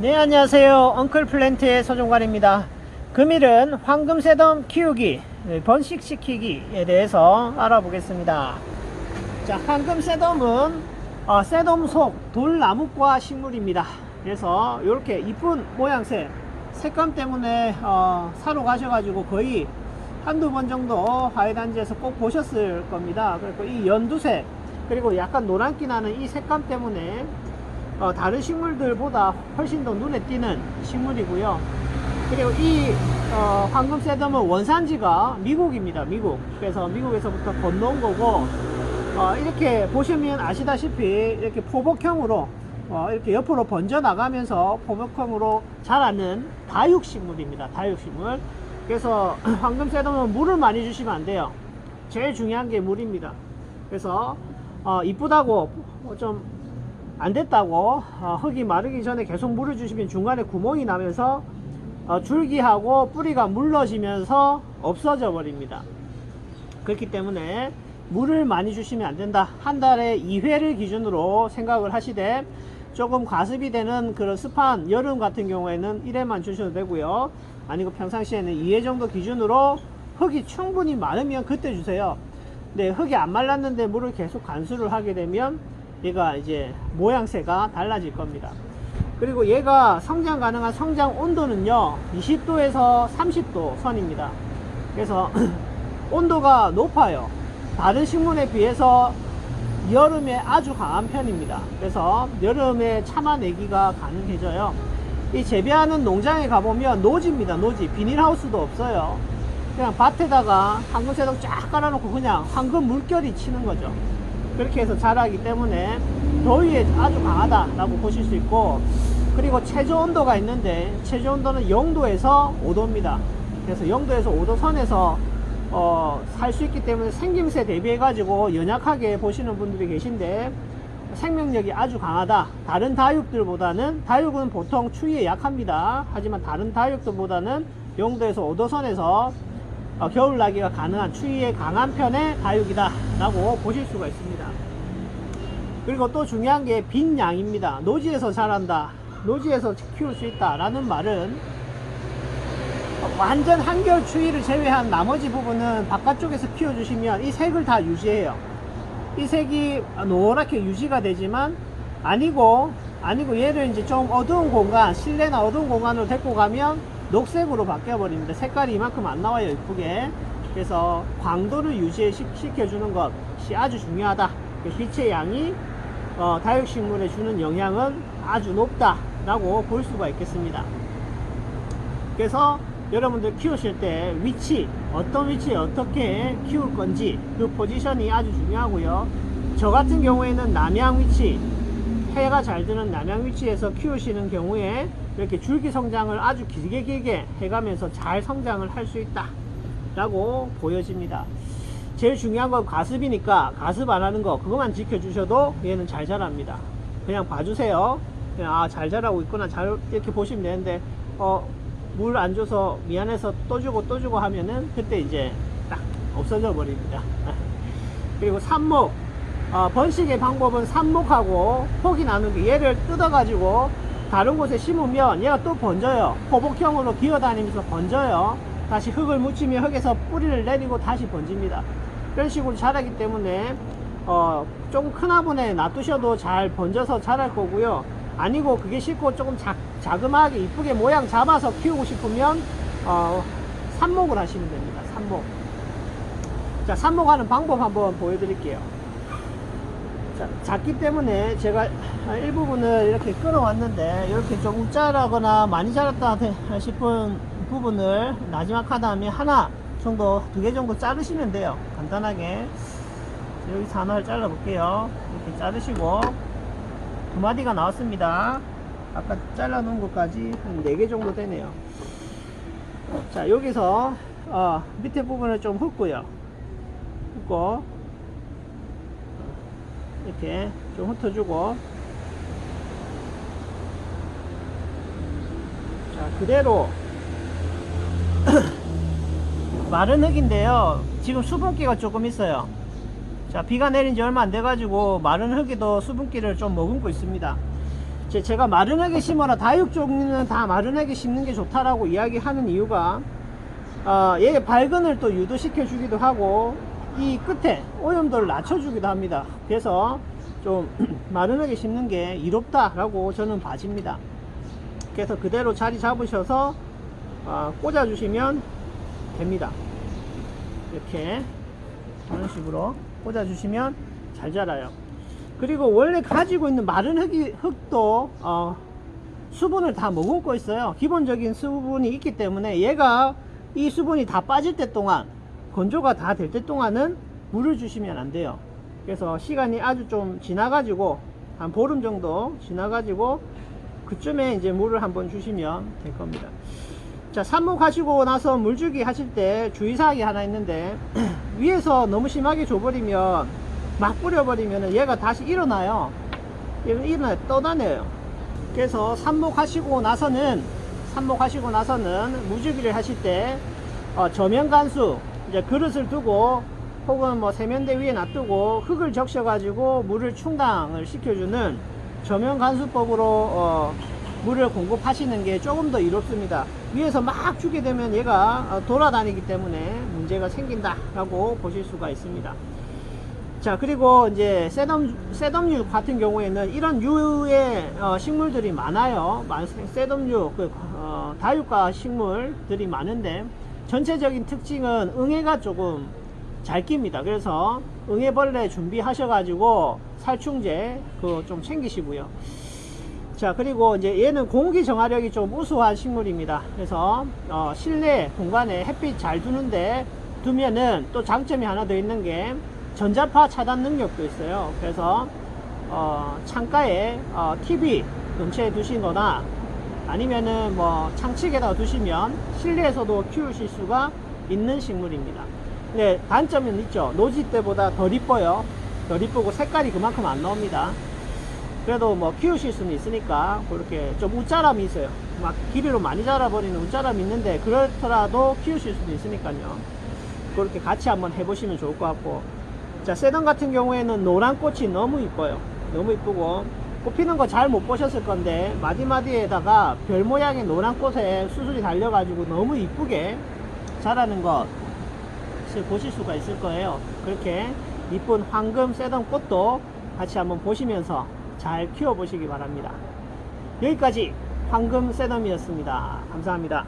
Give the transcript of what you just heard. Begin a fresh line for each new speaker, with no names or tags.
네 안녕하세요. 엉클 플랜트의 서종관입니다. 금일은 황금새덤 키우기 네, 번식시키기에 대해서 알아보겠습니다. 자 황금새덤은 어, 새덤 속 돌나무과 식물입니다. 그래서 이렇게 이쁜 모양새 색감 때문에 어, 사러 가셔가지고 거의 한두 번 정도 화훼단지에서 꼭 보셨을 겁니다. 그리고 이 연두색 그리고 약간 노란기 나는 이 색감 때문에 어, 다른 식물들보다 훨씬 더 눈에 띄는 식물이고요. 그리고 이 어, 황금 세덤은 원산지가 미국입니다. 미국. 그래서 미국에서부터 건너온 거고 어, 이렇게 보시면 아시다시피 이렇게 포복형으로 어, 이렇게 옆으로 번져 나가면서 포복형으로 자라는 다육식물입니다. 다육식물. 그래서 황금 세덤은 물을 많이 주시면 안 돼요. 제일 중요한 게 물입니다. 그래서 어, 이쁘다고 좀 안 됐다고 어, 흙이 마르기 전에 계속 물을 주시면 중간에 구멍이 나면서 어, 줄기하고 뿌리가 물러지면서 없어져 버립니다. 그렇기 때문에 물을 많이 주시면 안 된다. 한 달에 2회를 기준으로 생각을 하시되 조금 과습이 되는 그런 습한 여름 같은 경우에는 1회만 주셔도 되고요. 아니고 평상시에는 2회 정도 기준으로 흙이 충분히 마르면 그때 주세요. 네, 흙이 안 말랐는데 물을 계속 간수를 하게 되면 얘가 이제 모양새가 달라질 겁니다. 그리고 얘가 성장 가능한 성장 온도는요 20도에서 30도 선입니다. 그래서 온도가 높아요. 다른 식물에 비해서 여름에 아주 강한 편입니다. 그래서 여름에 참아내기가 가능해져요. 이 재배하는 농장에 가보면 노지입니다. 노지. 비닐하우스도 없어요. 그냥 밭에다가 황금새동 쫙 깔아놓고 그냥 황금 물결이 치는 거죠. 그렇게 해서 자라기 때문에 더위에 아주 강하다라고 보실 수 있고 그리고 최저 온도가 있는데 최저 온도는 0도에서 5도입니다. 그래서 0도에서 5도 선에서 어, 살 수 있기 때문에 생김새 대비해 가지고 연약하게 보시는 분들이 계신데 생명력이 아주 강하다. 다른 다육들보다는 다육은 보통 추위에 약합니다. 하지만 다른 다육들보다는 0도에서 5도 선에서 어, 겨울 나기가 가능한 추위에 강한 편의 다육이다 라고 보실 수가 있습니다. 그리고 또 중요한 게 빈 양입니다. 노지에서 자란다 노지에서 키울 수 있다 라는 말은 완전 한겨울 추위를 제외한 나머지 부분은 바깥쪽에서 키워주시면 이 색을 다 유지해요. 이 색이 노랗게 유지가 되지만 아니고 아니고 얘를 이제 좀 어두운 공간 실내나 어두운 공간으로 데리고 가면 녹색으로 바뀌어 버립니다 색깔이 이만큼 안 나와요 이쁘게. 그래서 광도를 유지시켜 주는 것이 아주 중요하다. 그 빛의 양이 어, 다육식물에 주는 영향은 아주 높다 라고 볼 수가 있겠습니다. 그래서 여러분들 키우실 때 위치 어떤 위치에 어떻게 키울 건지 그 포지션이 아주 중요하고요. 저 같은 경우에는 남향 위치 해가 잘 드는 남향 위치에서 키우시는 경우에 이렇게 줄기 성장을 아주 길게 길게 해가면서 잘 성장을 할 수 있다 라고 보여집니다. 제일 중요한 건 가습이니까 가습 안 하는 거 그것만 지켜주셔도 얘는 잘 자랍니다. 그냥 봐주세요. 그냥 아 잘 자라고 있구나. 잘 이렇게 보시면 되는데 어 물 안 줘서 미안해서 또 주고 또 주고 하면은 그때 이제 딱 없어져 버립니다. 그리고 삽목 어, 번식의 방법은 삽목하고 폭이 나누기 얘를 뜯어 가지고 다른 곳에 심으면 얘가 또 번져요. 포복형으로 기어다니면서 번져요. 다시 흙을 묻히면 흙에서 뿌리를 내리고 다시 번집니다. 그런 식으로 자라기 때문에 어, 조금 큰 화분에 놔두셔도 잘 번져서 자랄 거고요. 아니고 그게 싫고 조금 작, 자그마하게 이쁘게 모양 잡아서 키우고 싶으면 어, 삽목을 하시면 됩니다. 삽목. 자 삽목하는 방법 한번 보여드릴게요. 자, 작기 때문에 제가 일부분을 이렇게 끌어왔는데 이렇게 조금 자라거나 많이 자랐다 싶은 부분을 나지막한 다음에 하나 정도 두 개 정도 자르시면 돼요. 간단하게. 여기서 하나를 잘라 볼게요. 이렇게 자르시고 두 마디가 나왔습니다. 아까 잘라 놓은 것까지 한 네 개 정도 되네요. 자 여기서 어, 밑에 부분을 좀 훑고요. 훑고 이렇게 좀 훑어주고. 자 그대로. 마른 흙인데요. 지금 수분기가 조금 있어요. 자 비가 내린 지 얼마 안 돼 가지고 마른 흙에도 수분기를 좀 머금고 있습니다. 제가 마른하게 심어라. 다육 종류는 다 마른하게 심는 게 좋다라고 이야기하는 이유가 어, 얘 발근을 또 유도시켜 주기도 하고 이 끝에 오염도를 낮춰 주기도 합니다. 그래서 좀 마른하게 심는 게 이롭다 라고 저는 봐집니다. 그래서 그대로 자리 잡으셔서 어, 꽂아 주시면 됩니다. 이렇게 이런 식으로 꽂아 주시면 잘 자라요. 그리고 원래 가지고 있는 마른 흙이, 흙도 어, 수분을 다 머금고 있어요. 기본적인 수분이 있기 때문에 얘가 이 수분이 다 빠질 때 동안 건조가 다 될 때 동안은 물을 주시면 안 돼요. 그래서 시간이 아주 좀 지나가지고 한 보름 정도 지나가지고 그쯤에 이제 물을 한번 주시면 될 겁니다. 자 삽목 하시고 나서 물주기 하실 때 주의사항이 하나 있는데 위에서 너무 심하게 줘버리면 막 뿌려버리면 얘가 다시 일어나요. 일어나 떠다녀요. 그래서 삽목 하시고 나서는 삽목 하시고 나서는 무주기를 하실 때 어, 저면 간수 이제 그릇을 두고 혹은 뭐 세면대 위에 놔두고 흙을 적셔 가지고 물을 충당을 시켜주는 저면 간수법으로 어, 물을 공급하시는 게 조금 더 이롭습니다. 위에서 막 주게 되면 얘가 어, 돌아다니기 때문에 문제가 생긴다 라고 보실 수가 있습니다. 자 그리고 이제 셋덤류 같은 경우에는 이런 유의 어, 식물들이 많아요. 많- 셋덤류 그, 어, 다육과 식물들이 많은데 전체적인 특징은 응애가 조금 잘 낍니다. 그래서 응애벌레 준비하셔 가지고 살충제 그 좀 챙기시고요. 자 그리고 이제 얘는 공기 정화력이 좀 우수한 식물입니다. 그래서 어, 실내 공간에 햇빛 잘 두는데 두면은 또 장점이 하나 더 있는 게 전자파 차단 능력도 있어요. 그래서 어, 창가에 어, TV 근처에 두시거나 아니면은 뭐 창측에다 두시면 실내에서도 키우실 수가 있는 식물입니다. 근데 단점은 있죠. 노지 때보다 덜 이뻐요. 덜 이쁘고 색깔이 그만큼 안 나옵니다. 그래도 뭐 키우실 수는 있으니까 그렇게 좀 웃자람이 있어요. 막 기비로 많이 자라버리는 웃자람이 있는데 그렇더라도 키우실 수도 있으니까요. 그렇게 같이 한번 해보시면 좋을 것 같고. 자 세던 같은 경우에는 노란 꽃이 너무 이뻐요. 너무 이쁘고 꽃 피는 거 잘 못 보셨을 건데 마디마디에다가 별 모양의 노란 꽃에 수술이 달려 가지고 너무 이쁘게 자라는 것을 보실 수가 있을 거예요. 그렇게 이쁜 황금 세던 꽃도 같이 한번 보시면서 잘 키워 보시기 바랍니다. 여기까지 황금 세덤이었습니다. 감사합니다